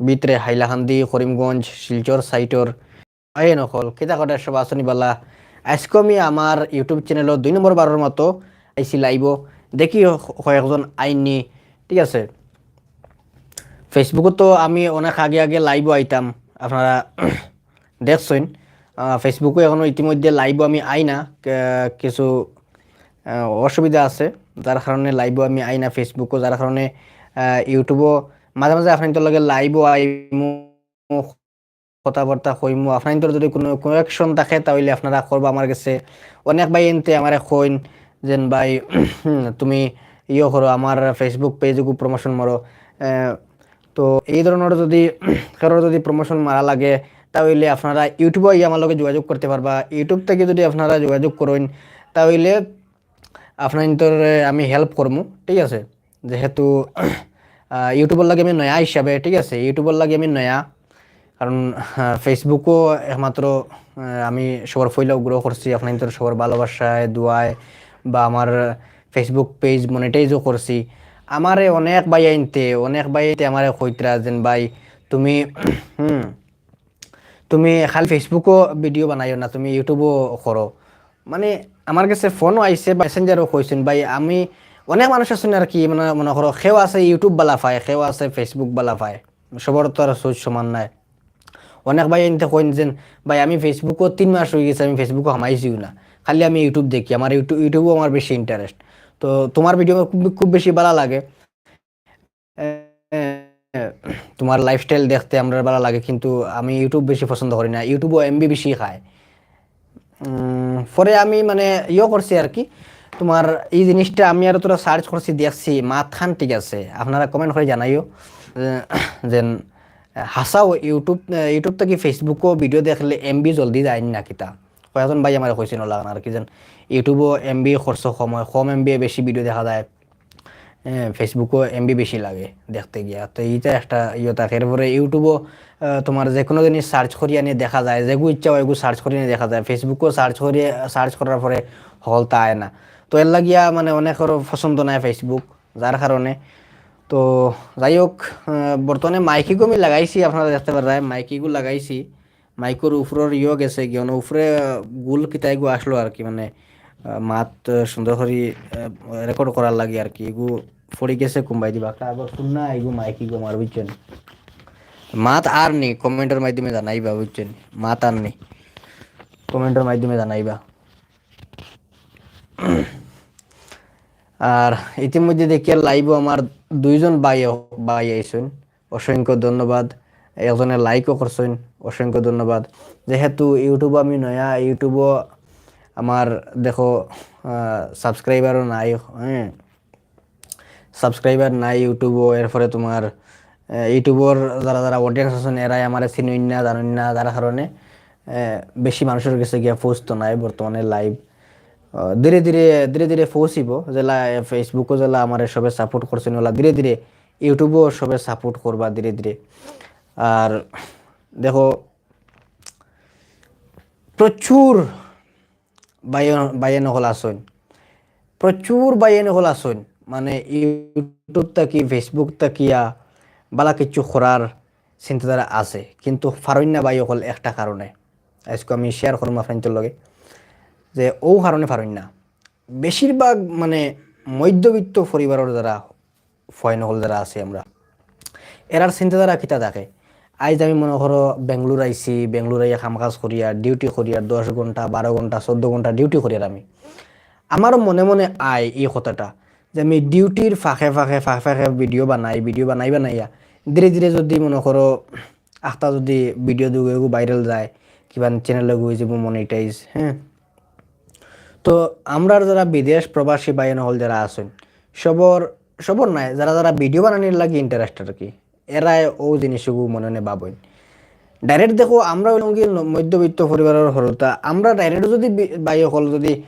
ভিতরে হাইলাকান্দি করিমগঞ্জ, শিলচর, সাইটর এই নকল কিতা কটা সব আসনি বালা। আজকে আমি আমার ইউটিউব চ্যানেলত দুই নম্বর বারের মতো আইসি লাইব। দেখি কয়েকজন আইনি। ঠিক আছে? ফেসবুকে তো আমি অনেক আগে আগে লাইভ আইতাম। আপনারা দেখছেন। ফেসবুকে এখনও ইতিমধ্যে লাইভ আমি আই না। কিছু অসুবিধা আছে। যার কারণে লাইভও আমি আই না ফেসবুকও যার কারণে ইউটিউবও মাঝে মাঝে আপনার লগে লাইভও আইমু কথাবার্তা কইমু আপনার যদি কোনো কানেকশন থাকে, তাহলে আপনারা করব আমার কাছে। অনেক ভাই এনতে আমার কইন, যেন ভাই তুমি ইয়ে করো আমার ফেসবুক পেজকু প্রমোশন মারো তো এই ধরনের যদি কারোর যদি প্রমোশন মারা লাগে, তাহলে আপনারা ইউটিউবে আমার লগে যোগাযোগ করতে পারবা। ইউটিউব থেকে যদি আপনারা যোগাযোগ করেন তাহলে আপনার আমি হেল্প করব ঠিক আছে? যেহেতু ইউটিউবের লাগে আমি নয়া হিসাবে, ঠিক আছে? ইউটিউবের লাগে আমি নয়া। কারণ ফেসবুকও একমাত্র আমি সবার ফইলেও গ্রো করছি, আপনার সবার ভালোবাসায়, দোয়ায়, বা আমার ফেসবুক পেজ মনিটাইজও করছি। আমারে অনেক ভাই আইনতে, অনেক ভাই আইনতে আমারে কইতরা যেন ভাই, তুমি, হুম, তুমি খালি ফেসবুকও ভিডিও বানাইও না, তুমি ইউটিউবও করো। মানে আমার কাছে ফোনও আইসে মেসেঞ্জারও কইছেন, ভাই, আমি অনেক মানুষ আছেন আর কি মানে মনে করো, সেও আছে ইউটিউব বালা পায়, সেও আছে ফেসবুক বালা পায়। সবার তো আর সোচ সমান নাই। অনেক ভাই এনতে কইন যেন ভাই, আমি ফেসবুকও তিন মাস হয়ে গেছে, আমি ফেসবুকও হামাইছিও না। খালি আমি ইউটিউব দেখি, আমার ইউটিউব ইউটিউবও আমার বেশি ইন্টারেস্ট তো তোমার ভিডিও খুব খুব বেশি ভালো লাগে। তোমার লাইফস্টাইল দেখতে আমরা ভালো লাগে, কিন্তু আমি ইউটিউব বেশি পছন্দ করি না। ইউটিউবও এমবি বেশি খায়। পরে আমি মানে ইয়ে করছি আর কি। তোমার এই জিনিসটা আমি আর তোরা সার্চ করছি, দেখছি মাত খান ঠিক আছে। আপনারা কমেন্ট করে জানাইও। যেন, হাসাও ইউটিউব ইউটিউব থেকে ফেসবুকও ভিডিও দেখলে এমবি জলদি যায় না কিতা। কয়েকজন ভাই আমার কইছিল লাগান আর কি যেন ইউটিউবও এমবি খরচ কম হয় কম এমবি বেশি ভিডিও দেখা যায়। ফেসবুকও এমবি বেশি লাগে দেখতে গিয়া। তো এইটা একটা ইয়ে থাকে। এরপরে ইউটিউবও তোমার যে কোনো জিনিস সার্চ করিয়া নিয়ে দেখা যায়। যেগু ইচ্ছা হয় এগু সার্চ করিয়ে দেখা যায়। ফেসবুকও সার্চ করিয়ে সার্চ করার পরে হল তা আয় না। তো এর লাগিয়া মানে অনেকের পছন্দ নাই ফেসবুক যার কারণে। তো যাই হোক বর্তমানে মাইকিগো আমি লাগাইছি, আপনারা দেখতে পারেন মাইকিগো লাগাইছি। মাইকোর উপরের ইয়ে গেছে মানে উপরে গুল কিতাইগু আসলো আর কি মানে মাত সুন্দর করে রেকর্ড করার লাগে আর কি। এগু পড়ে গেছে কুম্বাই দিবা। আবার শুননা এগু মাইকিগো আমার বুঝছেন। মাত আর নেই কমেন্টের মাধ্যমে জানাইবা বুঝছেন। মাত আর নেই কমেন্টের মাধ্যমে জানাইবা। আর ইতিমধ্যে দেখি লাইভও আমার দুইজন বাই বাই আইসেন অসংখ্য ধন্যবাদ। একজনে লাইকও করছেন, অসংখ্য ধন্যবাদ। যেহেতু ইউটিউব আমি নয়া, ইউটিউবও আমার দেখো সাবস্ক্রাইবারও নাই হ্যাঁ। সাবস্ক্রাইবার নাই ইউটিউবও এরপরে তোমার ইউটিউবর যারা যারা অডিয়েন্স আছেন, এরাই আমার চিনুন না, জানুন না, যার কারণে বেশি মানুষের কাছে গিয়া পোস্ট নাই বর্তমানে লাইভ ধীরে ধীরে ধীরে ধীরে পৌঁছিব। যেলা ফেসবুকও যেলা আমার সবে সাপোর্ট করছেন ওলা। ধীরে ধীরে ইউটিউবও সবে সাপোর্ট করবা ধীরে ধীরে। আর দেখো, প্রচুর বাইয়ে নকল আসন প্রচুর বাইয়ে নকল আসন মানে ইউটিউব থাকি ফেসবুক তাকিয়া বালা কিছু করার চিন্তাধারা আছে। কিন্তু ফারণ্যা বাই অকল একটা কারণে। আজকে আমি শেয়ার করব আপনার লগে। যে ও কারণে পারেন না বেশিরভাগ মানে মধ্যবিত্ত পরিবারের যারা ফয়নহল যারা আছে আমরা, এরার চিন্তাধারা কিতা থাকে আজ আমি মনে করো বেঙ্গলোর আইসি বেঙ্গলোর আইয়া কাম কাজ করিয়া, ডিউটি করিয়া, দশ ঘণ্টা বারো ঘণ্টা চোদ্দ ঘণ্টা ডিউটি করিয়ার আমি। আমারও মনে মনে আয় এই কথাটা, যে আমি ডিউটির ফাঁকে ফাঁকে ফাঁকে ফাঁকে ভিডিও বানাই ভিডিও বানাই বানাইয়া, ধীরে ধীরে যদি মনে করো আখটা যদি ভিডিও দুগু ভাইরাল যায়, কিবা চ্যানেলে গৈ যাব মনিটাইজ হ্যাঁ? তো আমরা যারা বিদেশ প্রবাসী বাইন হল যারা আছেন, সবর সবর নাই, যারা যারা ভিডিও বানানোর লাগে ইন্টারেস্ট আর কি, এরাই ও জিনিসগুলো মনে মনে ভাবেন। ডাইরেক্ট দেখো, আমরা কি মধ্যবিত্ত পরিবারের হরতা আমরা ডাইরেক্ট যদি বি- বাই হল যদি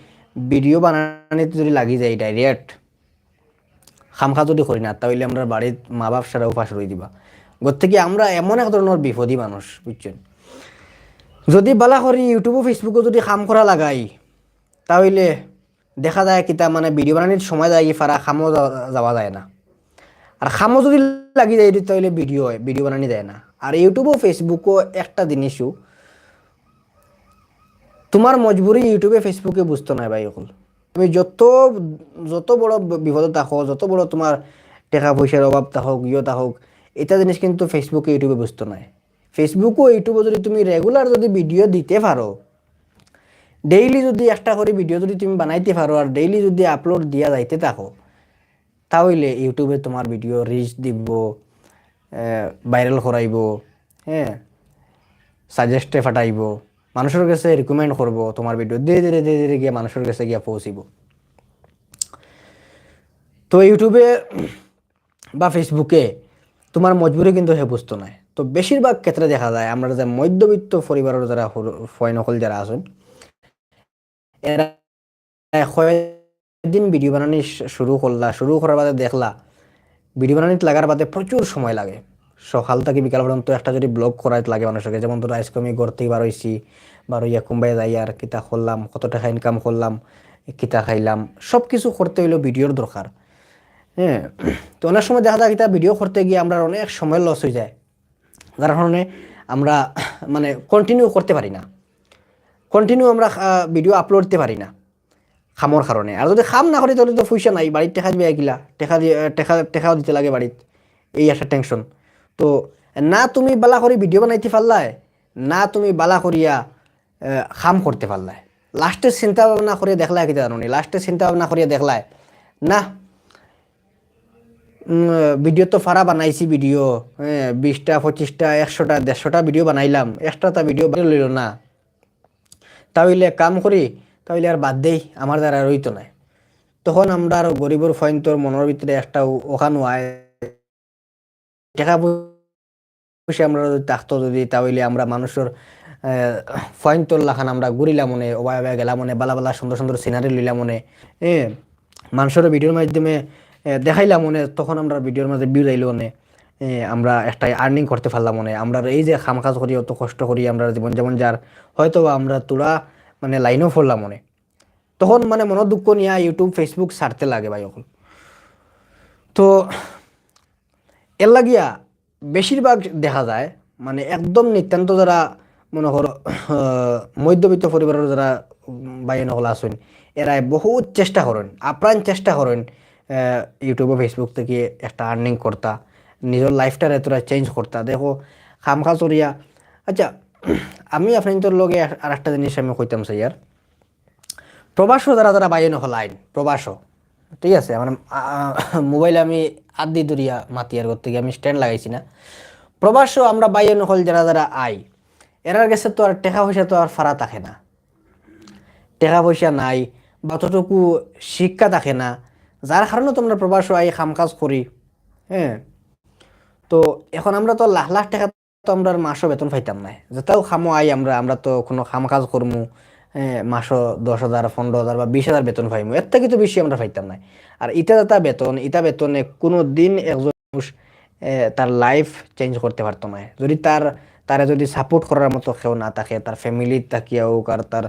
ভিডিও বানানিতে যদি লাগি যাই ডাইরেক্ট খামখা যদি করি না, তাহলে আমরা বাড়ির মা বাপ সারা উপাস রই দিবা। গর থেকে আমরা এমন এক ধরনের বিপদী মানুষ, বুঝছেন? যদি বালা করি ইউটিউব ফেসবুকে যদি কাম করা লাগাই তাহলে দেখা যায় কিতা মানে ভিডিও বানানির সময় যায় ফারা খামো যাওয়া- যায় না। আর খামও যদি লাগি যায় তাহলে ভিডিও হয় ভিডিও বানানি দেয় না। আর ইউটিউবও ফেসবুকও একটা জিনিসও তোমার মজবুরি ইউটিউবে ফেসবুকে বুঝতো না ভাই এখন তুমি যত যত বড় বিপদ থাকো, যত বড় তোমার টাকা পয়সার অভাব থাকুক ইয়ে থাকুক এটা জিনিস কিন্তু ফেসবুকে ইউটিউবে বুঝতো না। ফেসবুকও ইউটিউবে যদি তুমি রেগুলার যদি ভিডিও দিতে পারো ডেইলি যদি একটা করে ভিডিও যদি তুমি বানাইতে পারো আর ডেইলি যদি আপলোড দিয়া যাইতে থাকো, তাহলে ইউটিউবে তোমার ভিডিও রিচ দিব ভাইরাল করাইব হ্যাঁ সাজেস্টে ফাটাইব, মানুষের কাছে রিকমেন্ড করব, তোমার ভিডিও ধীরে ধীরে ধীরে ধীরে গিয়ে মানুষের কাছে গিয়ে পৌঁছিব। তো ইউটিউবে বা ফেসবুকে তোমার মজবুরি কিন্তু হে বুঝতো নাই। তো বেশিরভাগ ক্ষেত্রে দেখা যায়, আমরা যে মধ্যবিত্ত পরিবারের যারা ফয়নকল যারা আছেন কয়েকদিন ভিডিও বানানি শুরু করলা? শুরু করার বাদে দেখলা ভিডিও বানানিতে লাগার বাদে প্রচুর সময় লাগে। সকাল থেকে বিকাল পর্যন্ত একটা যদি ব্লগ করাইতে লাগে মানুষকে, যেমন ধরো আজকে আমি ঘর থেকে বার হয়েছি বার হইয়া কুম্বাই যাই আর কিতা করলাম, কত টাকা ইনকাম করলাম, কিতা খাইলাম সব কিছু করতে হইল ভিডিওর দরকার। হ্যাঁ তো অনেক সময় দেখা যায় কিতা ভিডিও করতে গিয়ে আমরা অনেক সময় লস হয়ে যায়। যার কারণে আমরা মানে কন্টিনিউ করতে পারি না। কন্টিনিউ আমরা ভিডিও আপলোড দিতে পারি না খামর কারণে আর যদি খাম না করি তাহলে তো পয়সা নাই বাড়ির টেকা দিবে গিলা টেকা টেকা টেকাও দিতে লাগে বাড়িত এই একটা টেনশন তো, না তুমি বালা করে ভিডিও বানাইতে পারলাই না তুমি বালা করিয়া খাম করতে পারলাই লাস্টে চিন্তা ভাবনা করিয়া দেখলাই কি জানো লাস্টে চিন্তা ভাবনা করিয়া দেখলাই, না ভিডিও তো ফারা বানাইছি ভিডিও হ্যাঁ বিশটা, পঁচিশটা, একশোটা, দেড়শোটা ভিডিও বানাইলাম এক্সট্রাটা ভিডিও লইল না তাহলে কাম করি, তাহলে আর বাদ দেই, আমার দ্বারা রইতো নাই। তখন আমরা আর গরিবর ফয়ন্তর মনের ভিতরে একটা ওখান আয়। টাকা পয়সা আমরা যদি থাকতো যদি, তাহলে আমরা মানুষের ফয়ন্তর লাখান আমরা ঘুরিলাম মনে ওবায় ওবায় গেলাম মনে, বালা বালা সুন্দর সুন্দর সিনারি লইলাম মনে হ্যাঁ মানুষের ভিডিওর মাধ্যমে দেখাইলাম মনে, তখন আমরা ভিডিওর মাঝে ভিউ যাইল মনে। আমরা একটা আর্নিং করতে পারলাম মনে আমরা এই যে খাম কাজ করি, অত কষ্ট করি, আমরা জীবন, যেমন যার হয়তো আমরা তোরা মানে লাইনও ফরলাম মনে। তখন মানে মনের দুঃখ নিয়ে ইউটিউব ফেসবুক ছাড়তে লাগে ভাই এখন তো এর লাগিয়া বেশিরভাগ দেখা যায় মানে একদম নিতান্ত যারা মনে করো মধ্যবিত্ত পরিবারের যারা বাইন হল আসেন এরা বহুত চেষ্টা করেন, আপ্রাণ চেষ্টা করেন ইউটিউব ফেসবুক থেকে একটা আর্নিং করতা। নিজের লাইফটা এতটা চেঞ্জ করতা দেখো, খামখা চরিয়া আচ্ছা আমি আপনার লগে আর একটা জিনিস আমি কইতাম স্যার প্রবাস যারা যারা বাইন হল আইন প্রবাস ঠিক আছে মানে মোবাইলে আমি আদি দরিয়া মাতিয়ার ঘর থেকে আমি স্ট্যান্ড লাগাইছি না। প্রবাস আমরা বাইন হল যারা যারা আই। এরার গেছে তো আর টাকা পয়সা তো আর ফারা থাকে না। টাকা পয়সা নাই বা ততটুকু শিক্ষা থাকে না। যার কারণে তো আমরা প্রবাস আই কাম কাজ করি হ্যাঁ তো এখন আমরা তো লাখ লাখ টাকা তো আমরা মাসও বেতন পাইতাম না। যেটাও খামো আই আমরা আমরা তো কোনো খাম কাজ করমু মাসও দশ হাজার, পনেরো হাজার বা বিশ হাজার বেতন পাইমু, এর থেকে তো বেশি আমরা পাইতাম না। আর ইটা দাতা বেতন, ইটা বেতনে কোনো দিন একজন মানুষ তার লাইফ চেঞ্জ করতে পারতো না। যদি তার, তারা যদি সাপোর্ট করার মতো কেউ না থাকে, তার ফ্যামিলির তাকিয়া হোক আর তার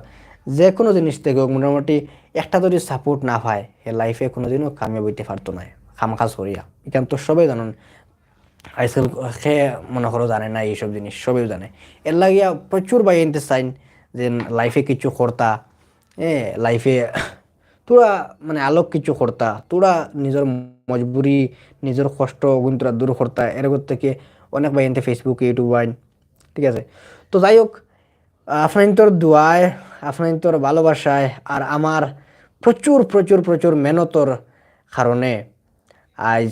যে কোনো জিনিস থেকে হোক, মোটামুটি একটা যদি সাপোর্ট না পায় লাইফে কোনোদিনও কামিয়াব হইতে পারতো না খামখাজ করিয়া। এখান তো সবাই জানেন আজকাল সে মনে করো জানে না এইসব জিনিস সবাই জানে। এর লাগিয়া প্রচুর বাই আনতে চাইন যে লাইফে কিছু করতা, এ লাইফে তোরা মানে আলোক কিছু করতা, তোরা নিজের মজবুরি, নিজের কষ্ট গুণ তোরা দূর করতা এরকম থেকে অনেক বাই আনতে ফেসবুক ইউটিউব আইন, ঠিক আছে? তো যাই হোক আপনার দোয়ায় আপনার তোর ভালোবাসায়, আর আমার প্রচুর প্রচুর প্রচুর মেহনতর কারণে আজ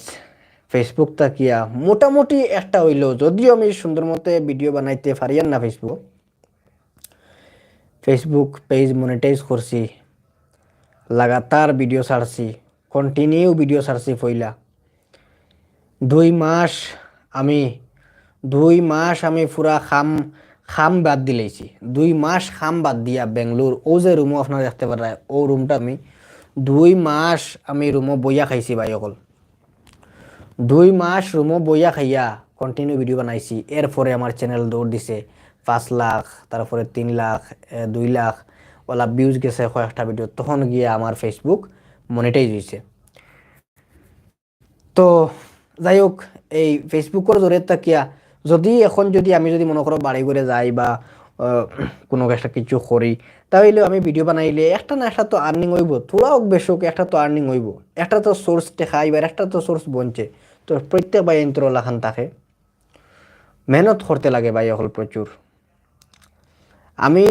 ফেসবুক তাকিয়া মোটামুটি একটা হইল। যদিও আমি সুন্দর মতে ভিডিও বানাইতে পারিয়ান না ফেসবুক ফেসবুক পেজ মনিটাইজ করছি। লাগাতার ভিডিও ছাড়ছি। কন্টিনিউ ভিডিও ছাড়ছি পইলা দুই মাস আমি, দুই মাস আমি পুরা খাম খাম বাদ দিলেছি দুই মাস খাম বাদ দিয়া বেঙ্গলোর ও যে রুমও আপনারা দেখতে পারেন ও রুমটা আমি দুই মাস আমি রুমও বইয়া খাইছি ভাই অকল। দুই মাস রুমও বইয়া খাইয়া কন্টিনিউ ভিডিও বানাইছি। এরপরে আমার চ্যানেল দৌড় দিছে। পাঁচ লাখ, তারপরে তিন লাখ দুই লাখ, ওলা ভিউজ গেছে কয়েকটা ভিডিও তখন গিয়ে আমার ফেসবুক মনিটাইজ হয়েছে তো যাই হোক, এই ফেসবুকের জরিয়ে তাকিয়া, যদি এখন যদি আমি যদি মনে করো বাড়ি করে যাই বা কোনো একটা কিছু করি, তাহলে আমি ভিডিও বানাইলে একটা না একটা তো আর্নিং হইব। তোরা হোক বেশ হোক, একটা তো আর্নিং হইব। একটা তো সোর্স এবার একটা তো সোর্স বনছে। তো ভাই ইন্ত্র লাখান থাকে। মেহনত করতে লাগে বাই অকল প্রচুর আমি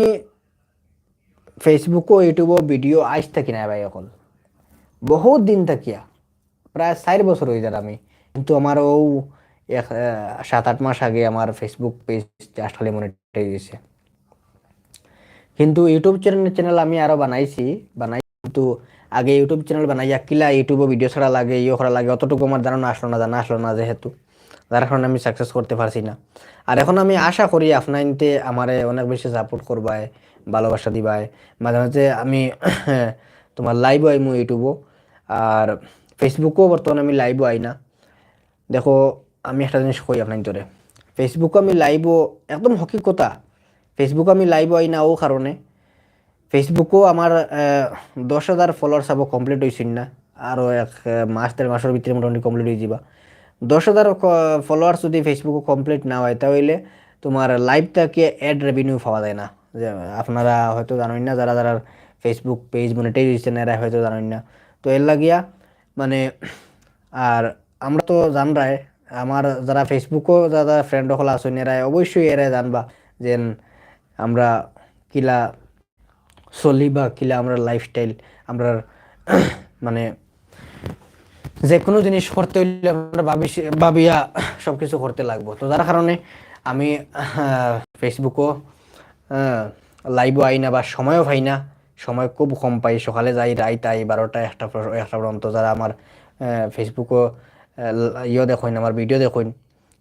ফেসবুকও ইউটিউবও ভিডিও আইস থাকি না ভাই অকল। বহুত দিন থাকিয়া। প্রায় চার বছর হয়ে যায় আমি। কিন্তু আমার ও এক সাত আট মাস আগে আমার ফেসবুক পেজ আসলে মনিটাইজ দিয়েছে কিন্তু ইউটিউব চ্যানেল চ্যানেল আমি আরও বানাইছি, বানাই কিন্তু আগে ইউটিউব চ্যানেল বানাইয়া কিলা ইউটিউবে ভিডিও ছাড়া লাগে ইয়ে করা লাগে, অতটুকু আমার জানা আসলো না, জানা আসলো না যেহেতু। যার কারণে আমি সাকসেস করতে পারছি না। আর এখন আমি আশা করি আপনাইনতে আমারে অনেক বেশি সাপোর্ট করবায় ভালোবাসা দিবায় মাঝে মাঝে আমি তোমার লাইভও আইমু ইউটিউবও আর ফেসবুকও বর্তমানে আমি লাইভও আই না। দেখো, আমি একটা জিনিস কই আপনার তোরে। ফেসবুক আমি লাইভও একদম হকিকতা। ফেসবুক আমি লাইভ আই না ও কারণে। ফেসবুকও আমার দশ হাজার ফলোয়ার্স আবো কমপ্লিট হয়েছিল না। আরও এক মাস, দেড় মাসের ভিতরে মোটামুটি কমপ্লিট হয়ে যাবা দশ হাজার ফলোয়ার্স যদি ফেসবুকে কমপ্লিট না হয়, তাহলে তোমার লাইভ থেকে অ্যাড রেভিনিউ পাওয়া যায় না। যে, আপনারা হয়তো জানেন না, যারা যারা ফেসবুক পেজ মনিটাইজ দিচ্ছেন এরা হয়তো জানেন না। তো এর লাগিয়া মানে আর আমরা তো জানরাই, আমার যারা ফেসবুকও যারা ফ্রেন্ড হল আছেন এরা অবশ্যই এরা জানবা যে, আমরা কিলা চলি বা কিলা আমরা লাইফস্টাইল আমরা মানে যে কোনো জিনিস করতে হইলে আমরা ভাবি ভাবিয়া সব কিছু করতে লাগবো। তো যার কারণে আমি ফেসবুকও লাইভও আই না বা সময়ও পাই না সময় খুব কম পাই। সকালে যাই, রাইত আই, বারোটা, একটা একটা পর্যন্ত যারা আমার ফেসবুকও ইয়ে দেখুন আমার ভিডিও দেখুন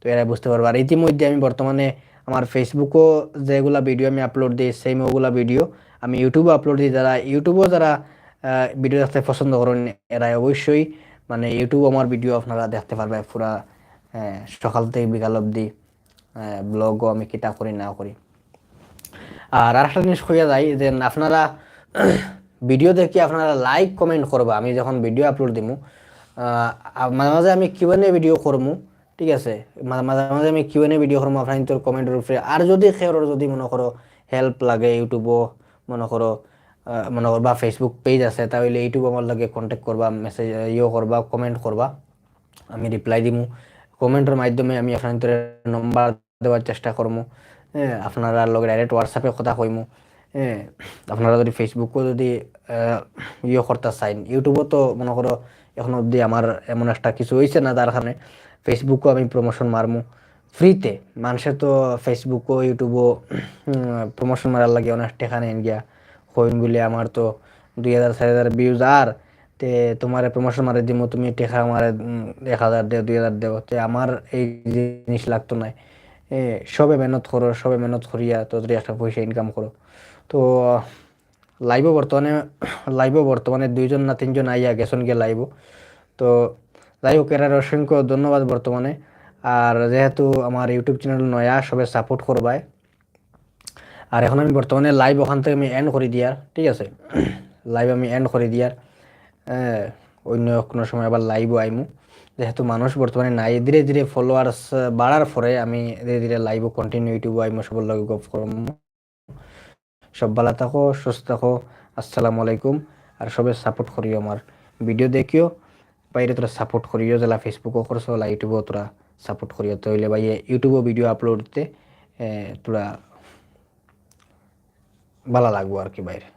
তো এরা বুঝতে পারব। আর ইতিমধ্যে আমি বর্তমানে আমার ফেসবুকও যেগুলা ভিডিও আমি আপলোড দিই সেম ওগুলা ভিডিও আমি ইউটিউবে আপলোড দিই যারা ইউটিউবেও যারা ভিডিও দেখতে পছন্দ করেন এরা অবশ্যই মানে ইউটিউব আমার ভিডিও আপনারা দেখতে পারবে পুরা সকাল থেকে বিকাল অবধি ব্লগও আমি কিতা করি, না করি। আর আরেকটা জিনিস হইয়া যায় যে আপনারা ভিডিও দেখে আপনারা লাইক কমেন্ট করবা, আমি যখন ভিডিও আপলোড দিমু মাঝে মাঝে আমি কিউএনএ ভিডিও করমু, ঠিক আছে? মাঝে মাঝে আমি কিউএনএ ভিডিও করমু, আপনার কমেন্টের উপরে, আর যদি খেয়ার যদি মনে করো হেল্প লাগে ইউটিউবও মনে করো মনে করো বা ফেসবুক পেজ আছে, তাহলে ইউটিউব আমার লাগে কন্ট্যাক্ট করবা মেসেজ ইয়ে করবা কমেন্ট করবা। আমি রিপ্লাই দিমু। কমেন্টের মাধ্যমে আমি আপনাদের নম্বর দেওয়ার চেষ্টা করব আপনারা লগে ডাইরেক্ট হোয়াটসঅ্যাপে কথা কইমু। হ্যাঁ আপনারা যদি ফেসবুকও যদি ইয়ে করতে চাইন ইউটিউবও তো মনে করো এখন অবধি আমার এমন একটা কিছু হয়েছে না তার কারণে ফেসবুকও আমি প্রমোশন মারমু। ফ্রিতে মানুষের তো ফেসবুকও ইউটিউবও প্রমোশন মারার লাগে অনেক টেকা নেন গিয়া হইন বলে আমার তো দুই হাজার, চার হাজার ভিউজ আর, তে তোমার প্রমোশন মারে দিমু, তুমি টেকা আমার এক হাজার দেও, দুই হাজার দেও, তে আমার এই জিনিস লাগতো না সবে মেহনত করো, সবে মেহনত করিয়া তো যদি একটা পয়সা ইনকাম করো। তো লাইভও বর্তমানে লাইভও বর্তমানে দুইজন না তিনজন আইয়া গেছন গিয়ে লাইভও তো, যাই হোক অসংখ্য ধন্যবাদ বর্তমানে। আর যেহেতু আমার ইউটিউব চ্যানেল নয়া, সবে সাপোর্ট করবায় আর এখন আমি বর্তমানে লাইভ ওখান থেকে আমি এন্ড করে দিয়ার, ঠিক আছে? লাইভ আমি এন্ড করে দিয়ার। অন্য কোনো সময় আবার লাইভও আইমু। যেহেতু মানুষ বর্তমানে নাই, ধীরে ধীরে ফলোয়ার্স বাড়ার পরে আমি ধীরে ধীরে লাইভও কন্টিনিউ ইউটিউব আইমু, সবার লগে গপ করম। সব ভালো থাকো, সুস্থ থাকো, আসসালামু আলাইকুম। আর সবে সাপোর্ট করিও আমার। ভিডিও দেখিও, বাইরে তোরা সাপোর্ট করিও, যেলা ফেসবুকও করছ ইউটিউবও তোরা। সাপোর্ট করিও। তইলে ভাই ইউটিউবও ভিডিও আপলোড দিতে তোরা ভালো লাগবো আর কি বাইরে